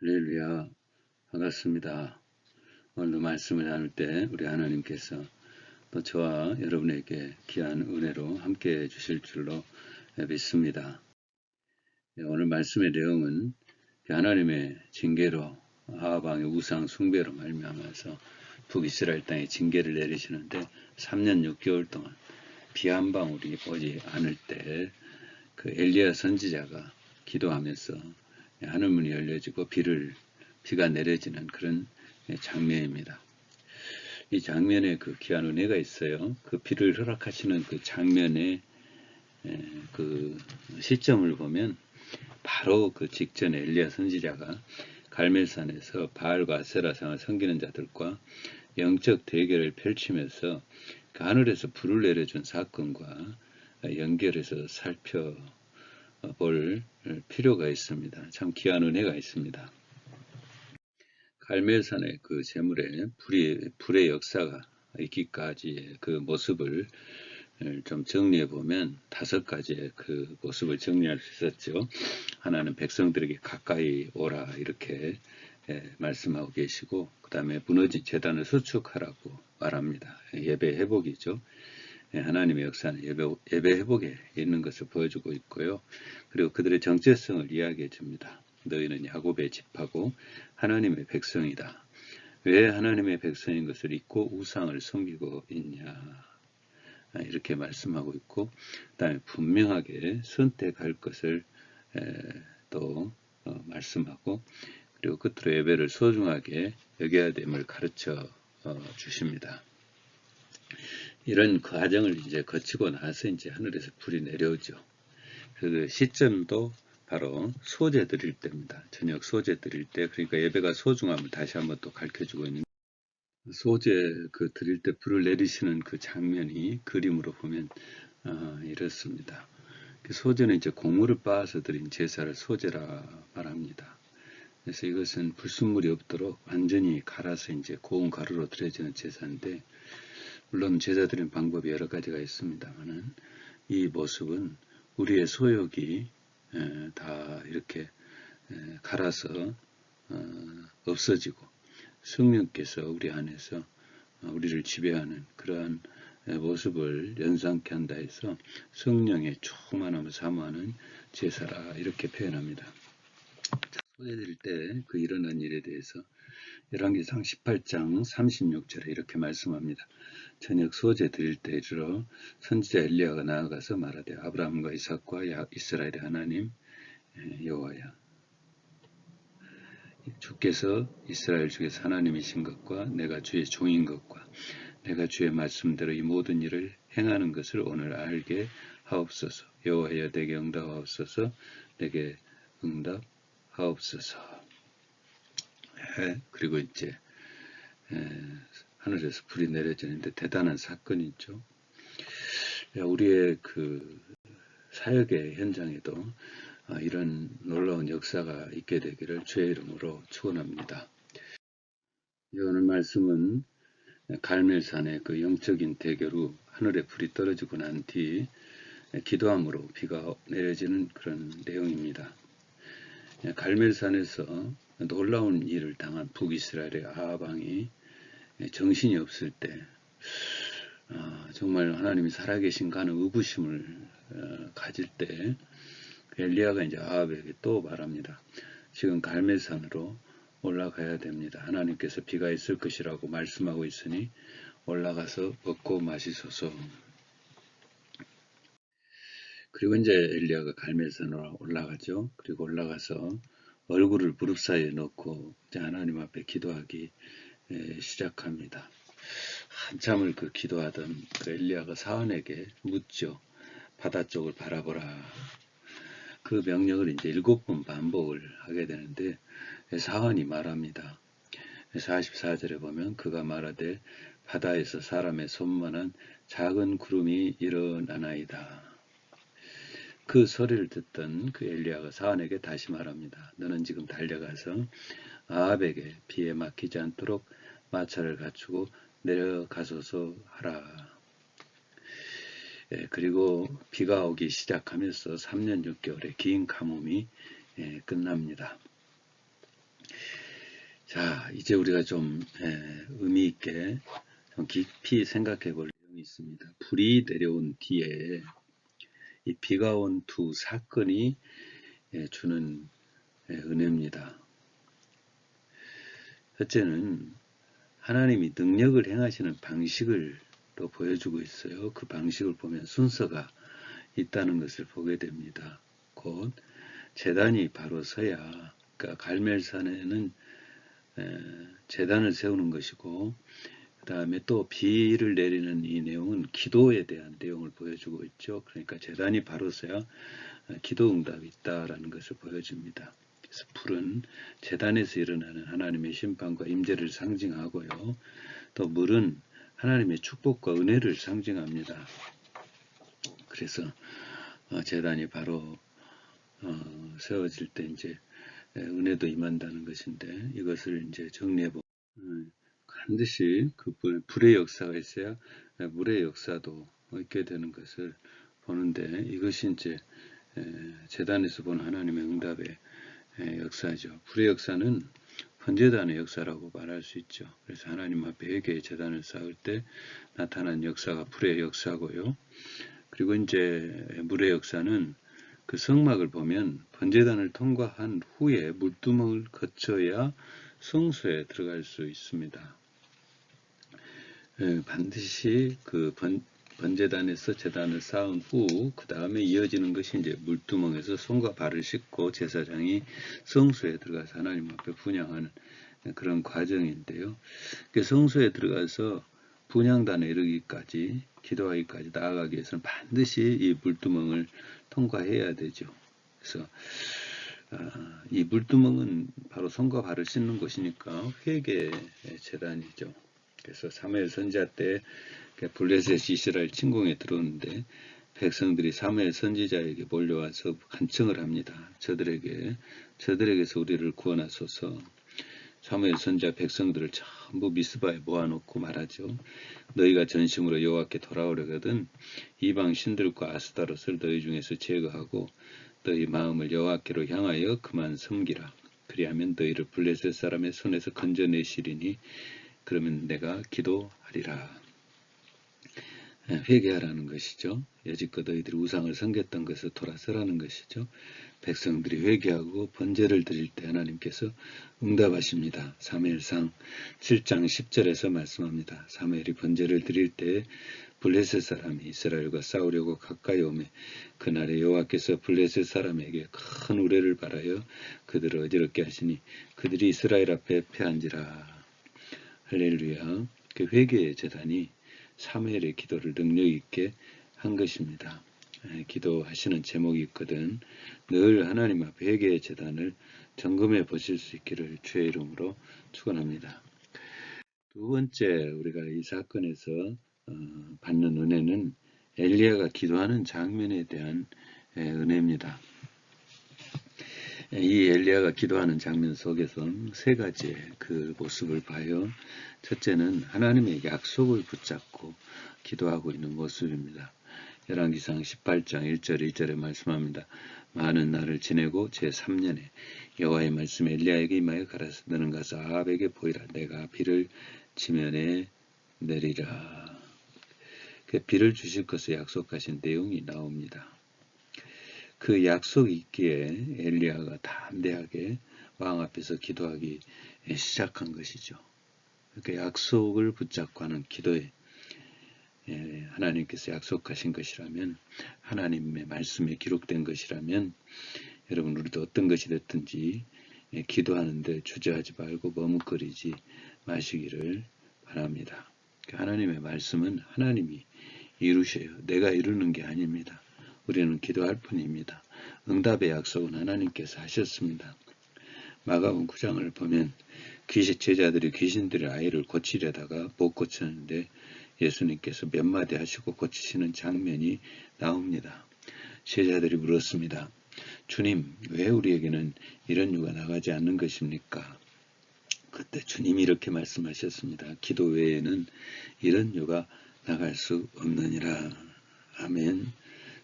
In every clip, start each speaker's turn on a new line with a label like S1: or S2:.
S1: 할렐루야 반갑습니다. 오늘도 말씀을 나눌 때 우리 하나님께서 또 저와 여러분에게 귀한 은혜로 함께 해 주실 줄로 믿습니다. 네, 오늘 말씀의 내용은 하나님의 징계로 아하방의 우상 숭배로 말미암아서 북이스라엘 땅에 징계를 내리시는데 3년 6개월 동안 비 한 방울이 오지 않을 때 그 엘리야 선지자가 기도하면서 하늘문이 열려지고 비를 비가 내려지는 그런 장면입니다. 이 장면에 그 귀한 은혜가 있어요. 그 비를 허락하시는 그 장면의 그 시점을 보면 바로 그 직전에 엘리야 선지자가 갈멜산에서 바알과 세라상을 섬기는 자들과 영적 대결을 펼치면서 그 하늘에서 불을 내려준 사건과 연결해서 살펴 볼 필요가 있습니다. 참 귀한 은혜가 있습니다. 갈멜산의 그 재물에 불의, 불의 역사가 있기까지의 그 모습을 좀 정리해 보면 다섯 가지의 그 모습을 정리할 수 있었죠. 하나는 백성들에게 가까이 오라 이렇게 말씀하고 계시고 그 다음에 무너진 재단을 수축하라고 말합니다. 예배 회복이죠. 하나님의 역사는 예배, 예배 회복에 있는 것을 보여주고 있고요. 그리고 그들의 정체성을 이야기해 줍니다. 너희는 야곱의 집하고 하나님의 백성이다. 왜 하나님의 백성인 것을 잊고 우상을 섬기고 있냐. 이렇게 말씀하고 있고 그 다음에 분명하게 선택할 것을 또 어, 말씀하고 그리고 끝으로 예배를 소중하게 여겨야 됨을 가르쳐 어, 주십니다. 이런 과정을 이제 거치고 나서 이제 하늘에서 불이 내려오죠. 그 시점도 바로 소재 드릴 때입니다. 저녁 소재 드릴 때, 그러니까 예배가 소중함을 다시 한번 또 가르쳐 주고 있는 소재 그 드릴 때 불을 내리시는 그 장면이 그림으로 보면 어, 이렇습니다. 그 소재는 이제 곡물을 빻아서 드린 제사를 소재라 말합니다. 그래서 이것은 불순물이 없도록 완전히 갈아서 이제 고운 가루로 드려지는 제사인데 물론 드리는 방법이 여러 가지가 있습니다만은 이 모습은 우리의 소욕이 다 이렇게 갈아서 어, 없어지고 성령께서 우리 안에서 우리를 지배하는 그러한 모습을 연상케 한다 해서 성령의 충만함을 사모하는 제사라 이렇게 표현합니다. 소개드릴 때 그 일어난 일에 대해서 열왕기상 18장 36절에 이렇게 말씀합니다. 저녁 소재 드릴 때 이르러 선지자 엘리야가 나아가서 말하되 아브라함과 이삭과 이스라엘의 하나님 여호와야 주께서 이스라엘 중에서 하나님이신 것과 내가 주의 종인 것과 내가 주의 말씀대로 이 모든 일을 행하는 것을 오늘 알게 하옵소서. 여호와여 내게 응답하옵소서. 내게 응답하옵소서. 예, 그리고 이제 예, 하늘에서 불이 내려지는데 대단한 사건이죠. 우리의 그 사역의 현장에도 아, 이런 놀라운 역사가 있게 되기를 주의 이름으로 축원합니다. 오늘 말씀은 갈멜산의 그 영적인 대결 후 하늘에 불이 떨어지고 난 뒤 기도함으로 비가 내려지는 그런 내용입니다. 갈멜산에서 놀라운 일을 당한 북이스라엘의 아하방이 정신이 없을 때 아, 정말 하나님이 살아계신가 하는 의구심을 어, 가질 때 엘리야가 이제 아합에게 또 말합니다. 지금 갈멜산으로 올라가야 됩니다. 하나님께서 비가 있을 것이라고 말씀하고 있으니 올라가서 먹고 마시소서. 그리고 이제 엘리야가 갈멜산으로 올라가죠. 그리고 올라가서 얼굴을 무릎 사이에 넣고 이제 하나님 앞에 기도하기 시작합니다. 한참을 그 기도하던 그 엘리야가 사원에게 묻죠. 바다 쪽을 바라보라. 그 명령을 이제 일곱 번 반복을 하게 되는데 사원이 말합니다. 44절에 보면 그가 말하되 바다에서 사람의 손만한 작은 구름이 일어나나이다. 그 소리를 듣던 그 엘리야가 사원에게 다시 말합니다. 너는 지금 달려가서 아합에게 비에 막히지 않도록 마차를 갖추고 내려가소서 하라. 예, 그리고 비가 오기 시작하면서 3년 6개월의 긴 가뭄이 예, 끝납니다. 자, 이제 우리가 좀 에, 의미 있게 좀 깊이 생각해 볼 내용이 있습니다. 불이 내려온 뒤에 이 비가 온 두 사건이 예, 주는 예, 은혜입니다. 첫째는 하나님이 능력을 행하시는 방식을 또 보여주고 있어요. 그 방식을 보면 순서가 있다는 것을 보게 됩니다. 곧 재단이 바로 서야 그러니까 갈멜산에는 재단을 세우는 것이고 그 다음에 또 비를 내리는 이 내용은 기도에 대한 내용을 보여주고 있죠. 그러니까 재단이 바로 서야 기도 응답이 있다라는 것을 보여줍니다. 그래서 불은 재단에서 일어나는 하나님의 심판과 임재를 상징하고요. 또 물은 하나님의 축복과 은혜를 상징합니다. 그래서 어, 재단이 바로 어, 세워질 때 이제 은혜도 임한다는 것인데 이것을 이제 정리해 보면 음, 반드시 그 불의 역사가 있어야 물의 역사도 있게 되는 것을 보는데 이것이 이제 재단에서 본 하나님의 응답의 역사죠. 불의 역사는 번제단의 역사라고 말할 수 있죠. 그래서 하나님 앞에 회개의 재단을 쌓을 때 나타난 역사가 불의 역사고요. 그리고 이제 물의 역사는 그 성막을 보면 번제단을 통과한 후에 물두멍을 거쳐야 성소에 들어갈 수 있습니다. 반드시 그 번, 번제단에서 제단을 쌓은 후 그 다음에 이어지는 것이 이제 물두멍에서 손과 발을 씻고 제사장이 성소에 들어가서 하나님 앞에 분양하는 그런 과정인데요. 그 성소에 들어가서 분양단에 이르기까지 기도하기까지 나아가기 위해서는 반드시 이 물두멍을 통과해야 되죠. 그래서 아, 이 물두멍은 바로 손과 발을 씻는 곳이니까 회개 재단이죠. 그래서 사무엘 선지자 때 블레셋 이스라엘 침공에 들어오는데 백성들이 사무엘 선지자에게 몰려와서 간청을 합니다. 저들에게 저들에게서 우리를 구원하소서. 사무엘 선지자 백성들을 전부 미스바에 모아놓고 말하죠. 너희가 전심으로 여호와께 돌아오려거든 이방 신들과 아스타롯을 너희 중에서 제거하고 너희 마음을 여호와께로 향하여 그만 섬기라. 그리하면 너희를 블레셋 사람의 손에서 건져내시리니 그러면 내가 기도하리라. 예, 회개하라는 것이죠. 여지껏 너희들이 우상을 섬겼던 것을 돌아서라는 것이죠. 백성들이 회개하고 번제를 드릴 때 하나님께서 응답하십니다. 사무엘상 7장 10절에서 말씀합니다. 사무엘이 번제를 드릴 때 블레셋 사람이 이스라엘과 싸우려고 가까이 오매 그날에 여호와께서 블레셋 사람에게 큰 우레를 바라여 그들을 어지럽게 하시니 그들이 이스라엘 앞에 패한지라 할렐루야 그 회개의 재단이 사무엘의 기도를 능력 있게 한 것입니다. 기도하시는 제목이 있거든 늘 하나님 앞에 회개의 재단을 점검해 보실 수 있기를 주의 이름으로 축원합니다. 두 번째 우리가 이 사건에서 어, 받는 은혜는 엘리야가 기도하는 장면에 대한 은혜입니다. 이 엘리야가 기도하는 장면 속에서 세 가지의 그 모습을 봐요. 첫째는 하나님의 약속을 붙잡고 기도하고 있는 모습입니다. 열왕기상 18장 1절 2절에 말씀합니다. 많은 날을 지내고 제3년에 여호와의 말씀 엘리야에게 임하여 가라사 너는 가서 아합에게 보이라 내가 비를 지면에 내리라. 그 비를 주실 것을 약속하신 내용이 나옵니다. 그 약속이 있기에 엘리야가 담대하게 왕 앞에서 기도하기 시작한 것이죠. 그 약속을 붙잡고 하는 기도에 예, 하나님께서 약속하신 것이라면 하나님의 말씀에 기록된 것이라면 여러분 우리도 어떤 것이 됐든지 예, 기도하는데 주저하지 말고 머뭇거리지 마시기를 바랍니다. 그 하나님의 말씀은 하나님이 이루셔요. 내가 이루는 게 아닙니다. 우리는 기도할 뿐입니다. 응답의 약속은 하나님께서 하셨습니다. 마가음 9장을 보면 귀신 제자들이 귀신들의 아이를 고치려다가 못 고쳤는데 예수님께서 몇 마디 하시고 고치시는 장면이 나옵니다. 제자들이 물었습니다. 주님, 왜 우리에게는 이런 유가 나가지 않는 것입니까? 그때 주님이 이렇게 말씀하셨습니다. 기도 외에는 이런 유가 나갈 수 없느니라. 아멘.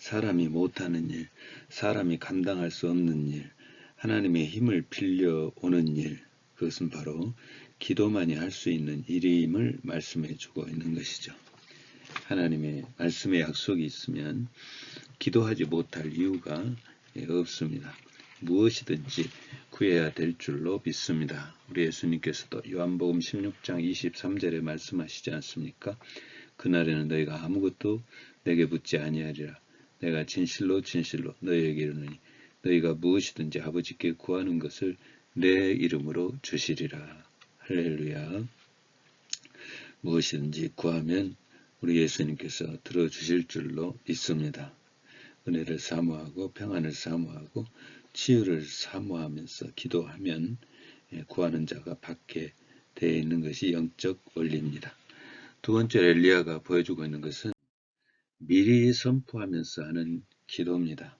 S1: 사람이 못하는 일, 사람이 감당할 수 없는 일, 하나님의 힘을 빌려 오는 일, 그것은 바로 기도만이 할 수 있는 일임을 말씀해 주고 있는 것이죠. 하나님의 말씀의 약속이 있으면 기도하지 못할 이유가 없습니다. 무엇이든지 구해야 될 줄로 믿습니다. 우리 예수님께서도 요한복음 16장 23절에 말씀하시지 않습니까? 그날에는 너희가 아무것도 내게 묻지 아니하리라. 내가 진실로 진실로 너희에게 이르노니 너희가 무엇이든지 아버지께 구하는 것을 내 이름으로 주시리라. 할렐루야. 무엇이든지 구하면 우리 예수님께서 들어주실 줄로 믿습니다. 은혜를 사모하고 평안을 사모하고 치유를 사모하면서 기도하면 예, 구하는 자가 받게 되어 있는 것이 영적 원리입니다. 두 번째 엘리야가 보여주고 있는 것은 미리 선포하면서 하는 기도입니다.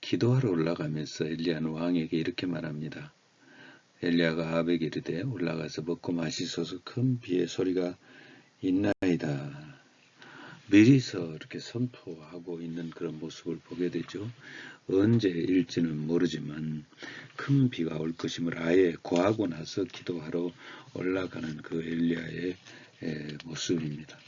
S1: 기도하러 올라가면서 엘리야는 왕에게 이렇게 말합니다. 엘리야가 아합에게 이르되 올라가서 먹고 마시소서 큰 비의 소리가 있나이다. 미리서 이렇게 선포하고 있는 그런 모습을 보게 되죠. 언제일지는 모르지만 큰 비가 올 것임을 아예 고하고 나서 기도하러 올라가는 그 엘리야의 모습입니다.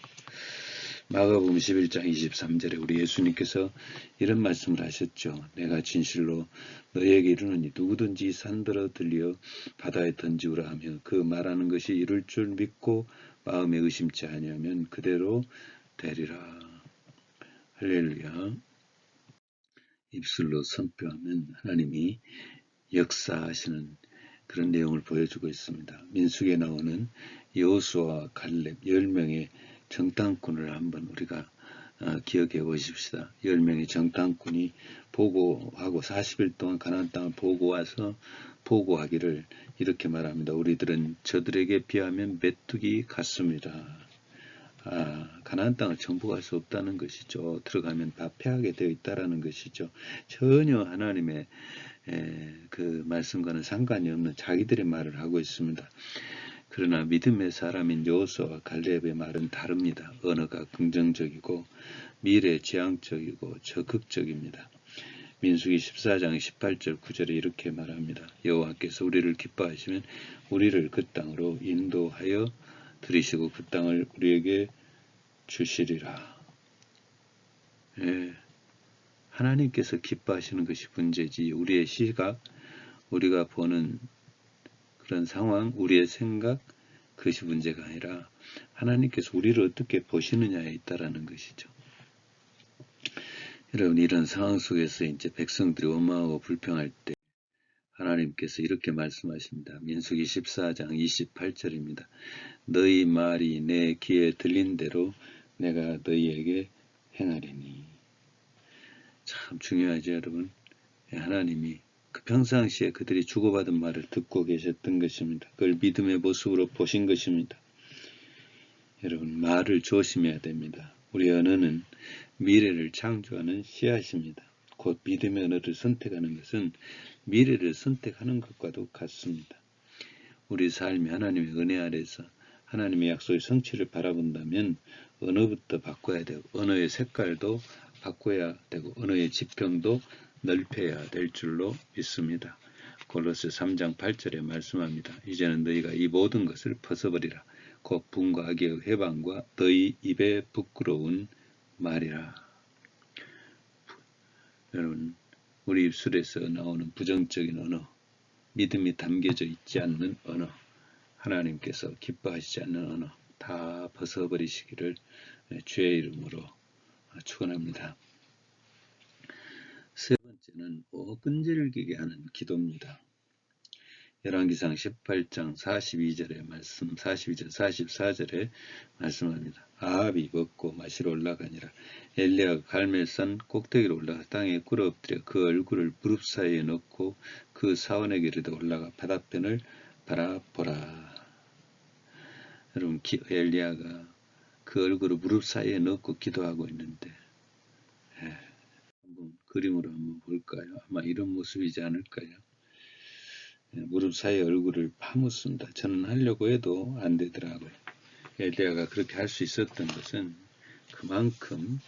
S1: 마가복음 11장 23절에 우리 예수님께서 이런 말씀을 하셨죠. 내가 진실로 너에게 이르노니 누구든지 산들어 들려 바다에 던지우라 하며 그 말하는 것이 이룰 줄 믿고 마음에 의심치 아니하면 그대로 되리라. 할렐루야. 입술로 선표하면 하나님이 역사하시는 그런 내용을 보여주고 있습니다. 민숙에 나오는 여호수와 갈렙 10명의 정탐꾼을 한번 우리가 어, 기억해 보십시다. 10명의 정탐꾼이 보고하고 40일 동안 가나안 땅을 보고 와서 보고하기를 이렇게 말합니다. 우리들은 저들에게 비하면 메뚜기 같습니다. 아, 가나안 땅을 정복할 수 없다는 것이죠. 들어가면 다 패하게 되어 있다라는 것이죠. 전혀 하나님의 에, 그 말씀과는 상관이 없는 자기들의 말을 하고 있습니다. 그러나 믿음의 사람인 여호수와 갈렙의 말은 다릅니다. 언어가 긍정적이고 미래지향적이고 적극적입니다. 민수기 14장 18절 9절에 이렇게 말합니다. 여호와께서 우리를 기뻐하시면 우리를 그 땅으로 인도하여 들이시고 그 땅을 우리에게 주시리라. 예, 하나님께서 기뻐하시는 것이 문제지 우리의 시각, 우리가 보는 그런 상황, 우리의 생각 그것이 문제가 아니라 하나님께서 우리를 어떻게 보시느냐에 있다라는 것이죠. 여러분 이런 상황 속에서 이제 백성들이 원망하고 불평할 때 하나님께서 이렇게 말씀하십니다. 민수기 14장 28절입니다. 너희 말이 내 귀에 들린 대로 내가 너희에게 행하리니. 참 중요하죠, 여러분. 예, 하나님이 그 평상시에 그들이 주고받은 말을 듣고 계셨던 것입니다. 그걸 믿음의 모습으로 보신 것입니다. 여러분, 말을 조심해야 됩니다. 우리 언어는 미래를 창조하는 씨앗입니다. 곧 믿음의 언어를 선택하는 것은 미래를 선택하는 것과도 같습니다. 우리 삶이 하나님의 은혜 아래서 하나님의 약속의 성취를 바라본다면 언어부터 바꿔야 되고 언어의 색깔도 바꿔야 되고 언어의 지평도 넓혀야 될 줄로 믿습니다. 골로스 3장 8절에 말씀합니다. 이제는 너희가 이 모든 것을 벗어버리라. 곧 분과 악의 해방과 너희 입에 부끄러운 말이라. 여러분 우리 입술에서 나오는 부정적인 언어, 믿음이 담겨져 있지 않는 언어, 하나님께서 기뻐하시지 않는 언어 다 벗어버리시기를 주의 이름으로 축원합니다. 세 번째는 끈질기게 하는 기도입니다. 열왕기상 18장 42절의 말씀, 42절, 44절에 말씀합니다. 아합이 먹고 마시러 올라가니라. 엘리야가 갈멜산 꼭대기로 올라가 땅에 꿇어 엎드려 그 얼굴을 무릎 사이에 넣고 그 사원에게 이르되 올라가 바다편을 바라보라. 여러분 엘리야가 그 얼굴을 무릎 사이에 넣고 기도하고 있는데 그림으로 한번 볼까요? 아마 이런 모습이지 않을까요? 예, 무릎 사이에 얼굴을 파묻습니다. 저는 하려고 해도 안 되더라고요. 엘리야가 그렇게 할 수 있었던 것은 그만큼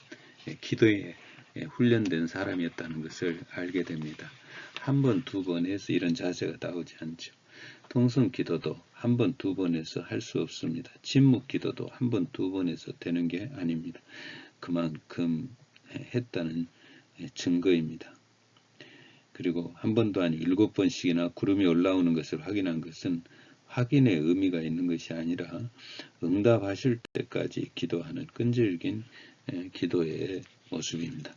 S1: 예, 기도에 예, 훈련된 사람이었다는 것을 알게 됩니다. 한 번, 두 번 해서 이런 자세가 나오지 않죠. 통성 기도도 한 번, 두 번에서 할 수 없습니다. 침묵 기도도 한 번, 두 번에서 되는 게 아닙니다. 그만큼 했다는 증거입니다. 그리고 한 번도 아니고 일곱 번씩이나 구름이 올라오는 것을 확인한 것은 확인의 의미가 있는 것이 아니라 응답하실 때까지 기도하는 끈질긴 기도의 모습입니다.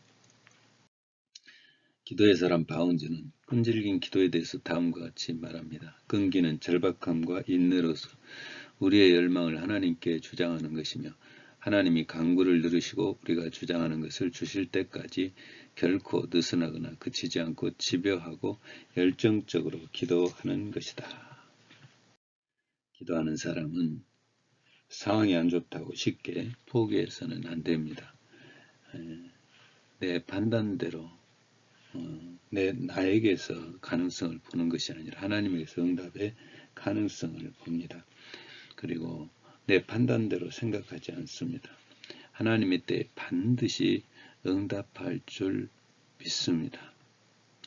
S1: 기도의 사람 바운즈는 끈질긴 기도에 대해서 다음과 같이 말합니다. 끈기는 절박함과 인내로서 우리의 열망을 하나님께 주장하는 것이며 하나님이 강구를 들으시고 우리가 주장하는 것을 주실 때까지 결코 느슨하거나 그치지 않고 집요하고 열정적으로 기도하는 것이다. 기도하는 사람은 상황이 안 좋다고 쉽게 포기해서는 안 됩니다. 내 판단대로 어, 내 나에게서 가능성을 보는 것이 아니라 하나님에게서 응답의 가능성을 봅니다. 그리고 내 판단대로 생각하지 않습니다. 하나님의 때에 반드시 응답할 줄 믿습니다.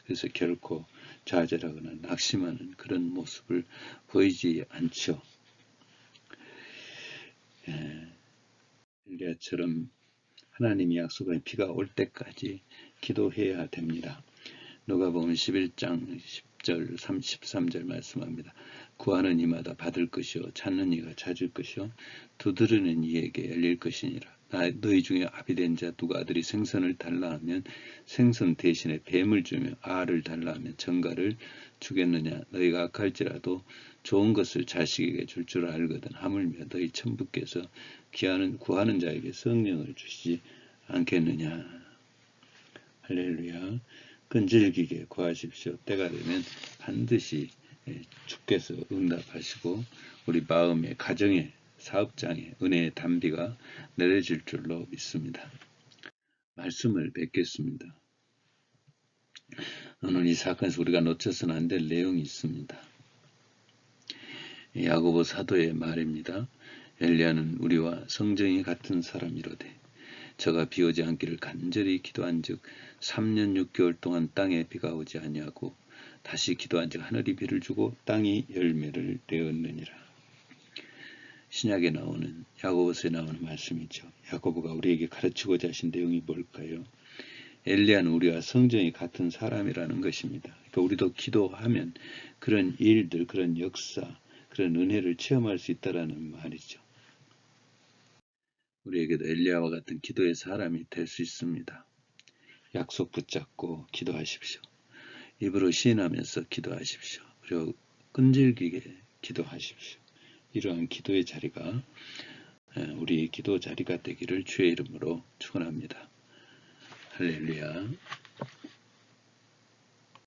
S1: 그래서 결코 좌절하거나 낙심하는 그런 모습을 보이지 않죠. 예, 엘리야처럼 하나님이 약속한 비가 올 때까지 기도해야 됩니다. 누가 보면 11장 10절 33절 말씀합니다. 구하는 이마다 받을 것이요 찾는 이가 찾을 것이요 두드리는 이에게 열릴 것이니라. 나 너희 중에 아비된 자 누가 아들이 생선을 달라 하면 생선 대신에 뱀을 주며 알을 달라 하면 정가를 주겠느냐? 너희가 악할지라도 좋은 것을 자식에게 줄줄 알거든 하물며 너희 천부께서 귀하는 구하는 자에게 성령을 주시지 않겠느냐? 할렐루야. 끈질기게 구하십시오. 때가 되면 반드시 예, 주께서 응답하시고 우리 마음의 가정의 사업장에 은혜의 단비가 내려질 줄로 믿습니다. 말씀을 뵙겠습니다. 오늘 이 사건에서 우리가 놓쳐서는 안 될 내용이 있습니다. 야고보 사도의 말입니다. 엘리야는 우리와 성정이 같은 사람이로되 저가 비 오지 않기를 간절히 기도한 즉 3년 6개월 동안 땅에 비가 오지 아니하고 다시 기도한 즉 하늘이 비를 주고 땅이 열매를 내었느니라. 신약에 나오는 야고보서에 나오는 말씀이죠. 야고보가 우리에게 가르치고자 하신 내용이 뭘까요? 엘리야는 우리와 성정이 같은 사람이라는 것입니다. 그러니까 우리도 기도하면 그런 일들, 그런 역사, 그런 은혜를 체험할 수 있다라는 말이죠. 우리에게도 엘리야와 같은 기도의 사람이 될 수 있습니다. 약속 붙잡고 기도하십시오. 입으로 시인하면서 기도하십시오. 그리고 끈질기게 기도하십시오. 이러한 기도의 자리가 우리 기도 자리가 되기를 주의 이름으로 축원합니다. 할렐루야.